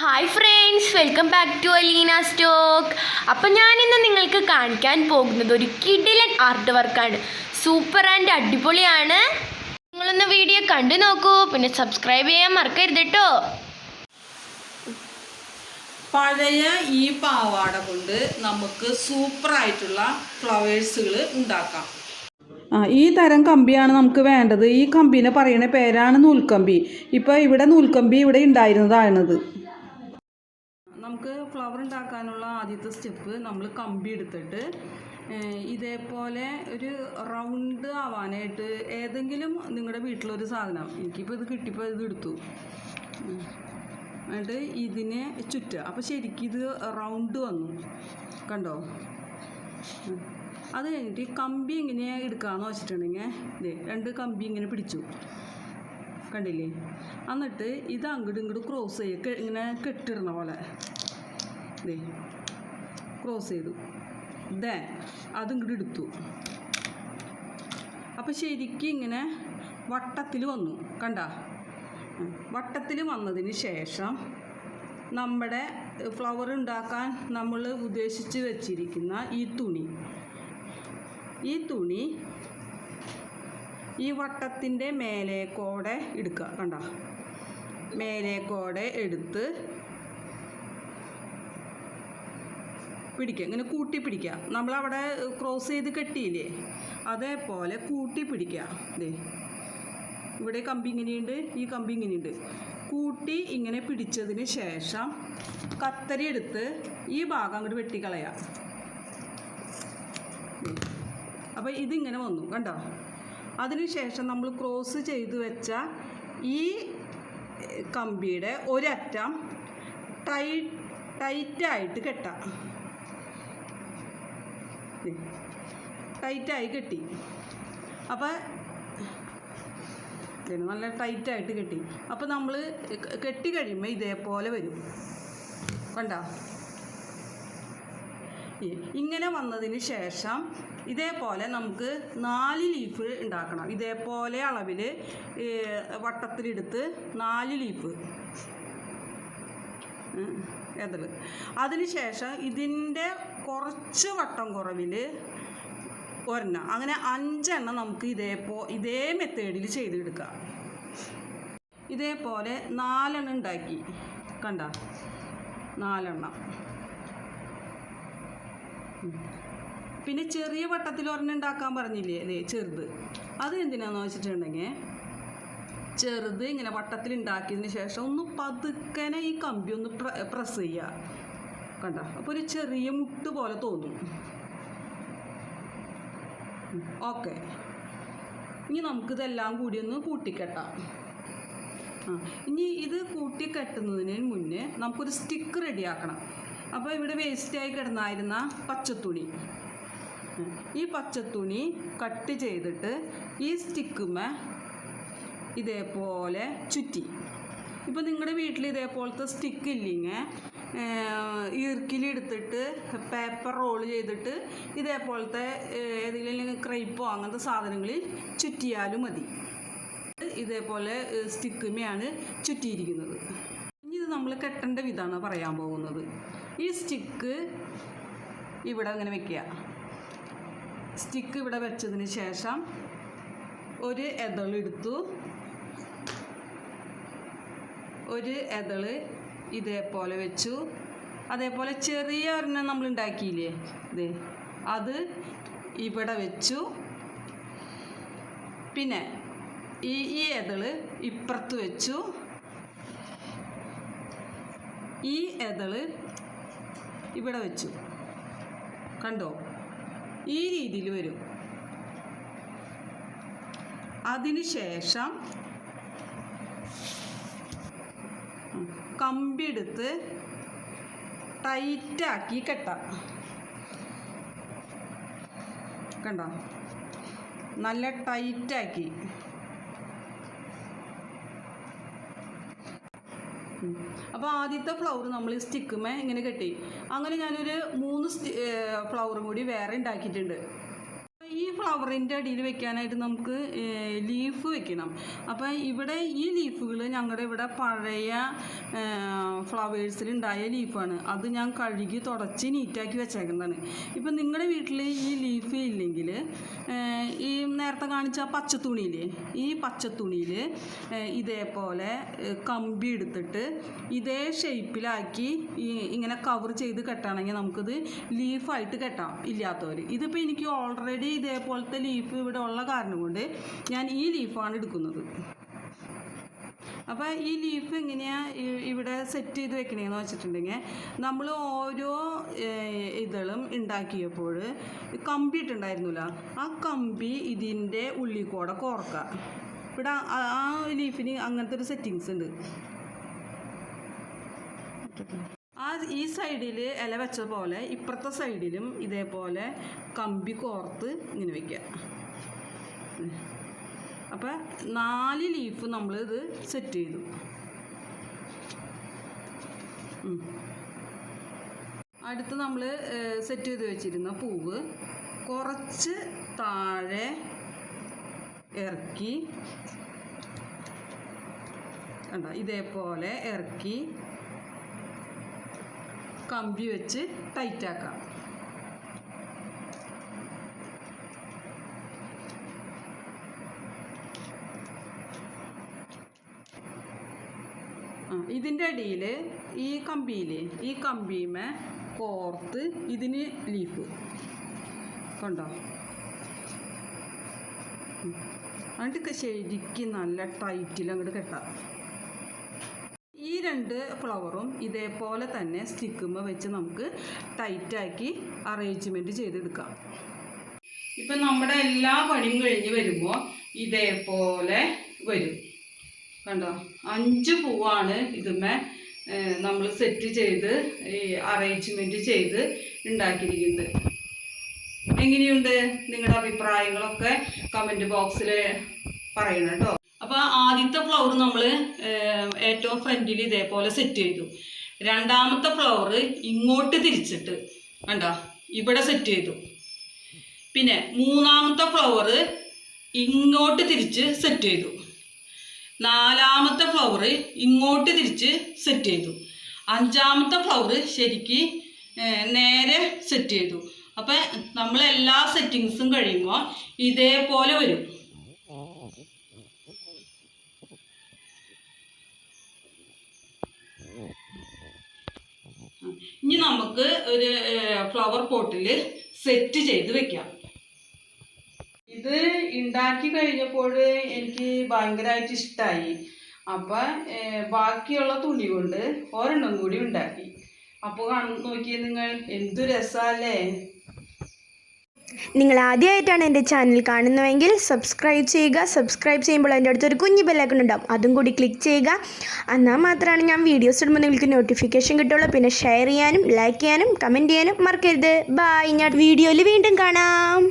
Hi friends welcome back to Aleena stock appam ഞാനിന്ന് നിങ്ങൾക്ക് കാണിക്കാൻ പോകുന്നത് ഒരു കിഡിലൻ ആർട്ട് വർക്കാണ് സൂപ്പർ ആൻഡ് അടിപൊളിയാണ്. നിങ്ങളൊന്ന് വീഡിയോ കണ്ടു നോക്കൂ. പിന്നെ സബ്സ്ക്രൈബ് ചെയ്യാൻ മറക്കരുത് കേട്ടോ പഴയ ഈ പാവാട കൊണ്ട് നമുക്ക് സൂപ്പർ ആയിട്ടുള്ള ഫ്ലവേഴ്സുകൾ ഉണ്ടാക്കാം. ആ ഈ തരം കമ്പിയാണ് നമുക്ക് വേണ്ടത്. ഈ കമ്പിനെ പറയുന്ന പേരാണ് നൂൽക്കമ്പി. ഇപ്പോൾ ഇവിടെ നൂൽക്കമ്പി ഇവിടെ ഉണ്ടായിരുന്നതാണത്. നമുക്ക് ഫ്ലവർ ഉണ്ടാക്കാനുള്ള ആദ്യത്തെ സ്റ്റെപ്പ് നമ്മൾ കമ്പി എടുത്തിട്ട് ഇതേപോലെ ഒരു റൗണ്ട് ആവാനായിട്ട് ഏതെങ്കിലും നിങ്ങളുടെ വീട്ടിലൊരു സാധനം എനിക്കിപ്പോൾ ഇത് കിട്ടിയപ്പോൾ ഇത് എടുത്തു. എന്നിട്ട് ഇതിനെ ചുറ്റുക അപ്പോൾ ശരിക്കും ഇത് റൗണ്ട് വന്നു കണ്ടോ. അത് കഴിഞ്ഞിട്ട് ഈ കമ്പി എങ്ങനെയാണ് എടുക്കാമെന്ന് വെച്ചിട്ടുണ്ടെങ്കിൽ ഇതേ രണ്ട് കമ്പി ഇങ്ങനെ പിടിച്ചു കണ്ടില്ലേ എന്നിട്ട് ഇത് അങ്ങോട്ടും ഇങ്ങോട്ട് ക്രോസ് ചെയ്യുക ഇങ്ങനെ കെട്ടിടണ പോലെ ക്രോസ് ചെയ്തു. ദേ അതും ഇങ്ങോട്ട് എടുത്തു. അപ്പം ശരിക്കും ഇങ്ങനെ വട്ടത്തിൽ വന്നു കണ്ട? വട്ടത്തിൽ വന്നതിന് ശേഷം നമ്മുടെ ഫ്ലവർ ഉണ്ടാക്കാൻ നമ്മൾ ഉദ്ദേശിച്ച് വെച്ചിരിക്കുന്ന ഈ തുണി. ഈ തുണി ഈ വട്ടത്തിന്റെ മേലേക്കോടെ എടുക്കുക കണ്ട? മേലേക്കോടെ എടുത്ത് പിടിക്കുക. ഇങ്ങനെ കൂട്ടി പിടിക്കുക. നമ്മളവിടെ ക്രോസ് ചെയ്ത് കെട്ടിയില്ലേ? അതേപോലെ കൂട്ടി പിടിക്കുക. ദേ. ഇവിടെ കമ്പി ഇങ്ങനെയുണ്ട് ഈ കമ്പി ഇങ്ങനെയുണ്ട്. കൂട്ടി ഇങ്ങനെ പിടിച്ചതിന് ശേഷം കത്തരി എടുത്ത് ഈ ഭാഗം അങ്ങോട്ട് വെട്ടിക്കളയാം അപ്പോൾ ഇതിങ്ങനെ വന്നു കണ്ടോ? അതിനുശേഷം നമ്മൾ ക്രോസ് ചെയ്ത് വെച്ച ഈ കമ്പിയുടെ ഒരറ്റം ടൈ ടൈറ്റായിട്ട് കെട്ടാം ദേ, ടൈറ്റായി കെട്ടി. അപ്പോൾ ഇതിന് നല്ല ടൈറ്റായിട്ട് കെട്ടി. അപ്പോൾ നമ്മൾ കെട്ടി കഴിയുമ്പോൾ ഇതേപോലെ വരും. കണ്ടോ? ഇങ്ങനെ വന്നതിന് ശേഷം ഇതേപോലെ നമുക്ക് നാല് ലീഫ് ഉണ്ടാക്കണം. ഇതേപോലെ അളവിൽ വട്ടത്തിലെടുത്ത് നാല് ലീഫ്. ഏതൽ അതിന് ശേഷം ഇതിന്റെ കുറച്ച് വട്ടം കുറവിൽ ഒരെണ്ണം. അങ്ങനെ അഞ്ചെണ്ണം നമുക്ക് ഇതേപോ ഇതേ മെത്തേഡിൽ ചെയ്തെടുക്കാം. ഇതേപോലെ നാലെണ്ണം ഉണ്ടാക്കി. കണ്ട? നാലെണ്ണം. പിന്നെ ചെറിയ വട്ടത്തിൽ ഒരെണ്ണം ഉണ്ടാക്കാൻ പറഞ്ഞില്ലേ? അല്ലേ ചെറുത്. അത് എന്തിനാന്ന് വെച്ചിട്ടുണ്ടെങ്കിൽ ചെറുത് ഇങ്ങനെ വട്ടത്തിൽ ഉണ്ടാക്കിയതിന് ശേഷം ഒന്ന് പതുക്കനെ ഈ കമ്പി ഒന്ന് പ്രസ് ചെയ്യുക കണ്ട. അപ്പോൾ ഒരു ചെറിയ മുട്ട് പോലെ തോന്നും. ഓക്കെ. ഇനി നമുക്കിതെല്ലാം കൂടി ഒന്ന് കൂട്ടിക്കെട്ടാം. ആ ഇനി ഇത് കൂട്ടിക്കെട്ടുന്നതിന് മുന്നേ നമുക്കൊരു സ്റ്റിക്ക് റെഡിയാക്കണം. അപ്പോൾ ഇവിടെ വേസ്റ്റായി കിടന്നായിരുന്ന പച്ചത്തുണി. ഈ പച്ചത്തുണി കട്ട് ചെയ്തിട്ട് ഈ സ്റ്റിക്കുമേ ഇതേപോലെ ചുറ്റി. ഇപ്പോൾ നിങ്ങളുടെ വീട്ടിൽ ഇതേപോലത്തെ സ്റ്റിക്ക് ഇല്ലെങ്കിൽ ഈർക്കിലെടുത്തിട്ട് പേപ്പർ റോൾ ചെയ്തിട്ട് ഇതേപോലത്തെ ഏതെങ്കിലും ക്രൈപ്പോ അങ്ങനത്തെ സാധനങ്ങളിൽ ചുറ്റിയാലും മതി. ഇതേപോലെ സ്റ്റിക്കുമയാണ് ചുറ്റിയിരിക്കുന്നത്. ഇനി ഇത് നമ്മൾ കെട്ടേണ്ട വിധമാണ് പറയാൻ പോകുന്നത്. ഈ സ്റ്റിക്ക് ഇവിടെ അങ്ങനെ വെക്കുക. സ്റ്റിക്ക് ഇവിടെ വെച്ചതിന് ശേഷം ഒരു എതളെടുത്തു ഒരു എതൾ ഇതേപോലെ വെച്ചു. അതേപോലെ ചെറിയ ഒരെണ്ണം നമ്മൾ ഉണ്ടാക്കിയില്ലേ? ഇത് അത് ഇവിടെ വെച്ചു. പിന്നെ ഈ ഈ എതൾ ഇപ്പുറത്ത് വെച്ചു. ഈ എതൾ ഇവിടെ വെച്ചു. കണ്ടോ? ഈ രീതിയിൽ വരും. അതിനുശേഷം കമ്പി എടുത്ത് ടൈറ്റാക്കി കെട്ടാം. കണ്ടോ? നല്ല ടൈറ്റാക്കി. അപ്പോൾ ആദ്യത്തെ ഫ്ലവർ നമ്മൾ സ്റ്റിക്കുമേ ഇങ്ങനെ കെട്ടി. അങ്ങനെ ഞാനൊരു മൂന്ന് ഫ്ലവറും കൂടി വേറെ ഉണ്ടാക്കിയിട്ടുണ്ട് ഫ്ലവറിന്റെ അടിയിൽ വെക്കാനായിട്ട് നമുക്ക് ലീഫ് വെക്കണം. അപ്പം ഇവിടെ ഈ ലീഫുകൾ ഞങ്ങളുടെ ഇവിടെ പഴയ ഫ്ലവേഴ്സിൽ ഫ്ലവേഴ്സിലുണ്ടായ ലീഫാണ് അത് ഞാൻ കഴുകി തുടച്ച് നീറ്റാക്കി വെച്ചേക്കുന്നതാണ്. ഇപ്പം നിങ്ങളുടെ വീട്ടിൽ ഈ ലീഫ് ഇല്ലെങ്കിൽ ഈ നേരത്തെ കാണിച്ച പച്ചത്തുണിയില്ലേ ഈ പച്ചത്തുണിയിൽ ഇതേപോലെ കമ്പി എടുത്തിട്ട് ഇതേ ഷേപ്പിലാക്കി ഇങ്ങനെ കവർ ചെയ്ത് കെട്ടുകയാണെങ്കിൽ നമുക്കിത് ലീഫായിട്ട് കെട്ടാം ഇല്ലാത്തവർ ഇതിപ്പോൾ എനിക്ക് ഓൾറെഡി ഇതേപോലത്തെ ലീഫ് ഇവിടെ ഉള്ള കാരണം കൊണ്ട് ഞാൻ ഈ ലീഫാണ് എടുക്കുന്നത്. അപ്പോൾ ഈ ലീഫ് എങ്ങനെയാണ് ഇവിടെ സെറ്റ് ചെയ്ത് വെക്കണേന്ന് വെച്ചിട്ടുണ്ടെങ്കിൽ നമ്മൾ ഓരോ ഇതളും ഉണ്ടാക്കിയപ്പോൾ കമ്പി ഇട്ടുണ്ടായിരുന്നില്ല ആ കമ്പി ഇതിന്റെ ഉള്ളിൽ കൂടെ കോർക്കുക ഇവിടെ ആ ലീഫിന് അങ്ങനത്തെ ഒരു സെറ്റിങ്സ് ഉണ്ട്. ആ ഈ സൈഡിൽ ഇല വെച്ച പോലെ ഇപ്പുറത്തെ സൈഡിലും ഇതേപോലെ കമ്പി കോർത്ത് ഇങ്ങനെ വെക്കുക. അപ്പം നാല് ലീഫ് നമ്മൾ ഇത് സെറ്റ് ചെയ്തു. അടുത്ത് നമ്മൾ സെറ്റ് ചെയ്ത് വെച്ചിരുന്ന പൂവ് കുറച്ച് താഴെ ഇറക്കി കണ്ടോ? ഇതേപോലെ ഇറക്കി കമ്പി വെച്ച് ടൈറ്റാക്കാം ഇതിന്റെ അടിയിൽ ഈ കമ്പിയിൽ ഈ കമ്പിമേ കോർത്ത് ഇതിന് ലീഫ് കണ്ടോ. എന്നിട്ട് ശരിക്കും നല്ല ടൈറ്റിൽ അങ്ങോട്ട് കെട്ടാം. രണ്ട് ഫ്ലവറും ഇതേപോലെ തന്നെ സ്റ്റിക്കുമ്മ വെച്ച് നമുക്ക് ടൈറ്റാക്കി അറേഞ്ച്മെന്റ് ചെയ്തെടുക്കാം. ഇപ്പം നമ്മുടെ എല്ലാ പണിയും കഴിഞ്ഞ് വരുമ്പോൾ ഇതേപോലെ വരും. കണ്ടോ? അഞ്ച് പൂവാണ് ഇതുമേ നമ്മൾ സെറ്റ് ചെയ്ത് ഈ അറേഞ്ച്മെന്റ് ചെയ്ത് ഉണ്ടാക്കിയിരിക്കുന്നത്. എങ്ങനെയുണ്ട് നിങ്ങളുടെ അഭിപ്രായങ്ങളൊക്കെ കമന്റ് ബോക്സിൽ പറയണം കേട്ടോ. അപ്പോൾ ആദ്യത്തെ ഫ്ലവർ നമ്മൾ ഏറ്റവും ഫ്രണ്ടിൽ ഇതേപോലെ സെറ്റ് ചെയ്തു. രണ്ടാമത്തെ ഫ്ലവർ ഇങ്ങോട്ട് തിരിച്ചിട്ട് കണ്ടോ? ഇവിടെ സെറ്റ് ചെയ്തു. പിന്നെ മൂന്നാമത്തെ ഫ്ലവർ ഇങ്ങോട്ട് തിരിച്ച് സെറ്റ് ചെയ്തു. നാലാമത്തെ ഫ്ലവർ ഇങ്ങോട്ട് തിരിച്ച് സെറ്റ് ചെയ്തു. അഞ്ചാമത്തെ ഫ്ലവർ ശരിക്ക് നേരെ സെറ്റ് ചെയ്തു. അപ്പം നമ്മൾ എല്ലാ സെറ്റിങ്സും കഴിയുമ്പോൾ ഇതേപോലെ വരും. ഇനി നമുക്ക് ഒരു ഫ്ലവർ പോട്ടിൽ സെറ്റ് ചെയ്ത് വെക്കാം. ഇത് ഉണ്ടാക്കി കഴിഞ്ഞപ്പോൾ എനിക്ക് ഭയങ്കരമായിട്ട് ഇഷ്ടമായി അപ്പം ബാക്കിയുള്ള തുണി കൊണ്ട് ഒരെണ്ണം കൂടി ഉണ്ടാക്കി. അപ്പോൾ നോക്കിയേ നിങ്ങൾ എന്തു രസമല്ലേ നിങ്ങൾ ആദ്യമായിട്ടാണ് എന്റെ ചാനൽ കാണുന്നതെങ്കിൽ സബ്സ്ക്രൈബ് ചെയ്യുക. സബ്സ്ക്രൈബ് ചെയ്യുമ്പോൾ എന്റെ അടുത്തൊരു കുഞ്ഞു ബെല്ലൈക്കൺ ഉണ്ടാവും. അതും കൂടി ക്ലിക്ക് ചെയ്യുക. എന്നാൽ മാത്രമാണ് ഞാൻ വീഡിയോസ് ഇടുമ്പോൾ നിങ്ങൾക്ക് നോട്ടിഫിക്കേഷൻ കിട്ടുള്ളൂ പിന്നെ ഷെയർ ചെയ്യാനും ലൈക്ക് ചെയ്യാനും കമന്റ് ചെയ്യാനും മറക്കരുത്. ബായ് ഞാൻ വീഡിയോയിൽ വീണ്ടും കാണാം.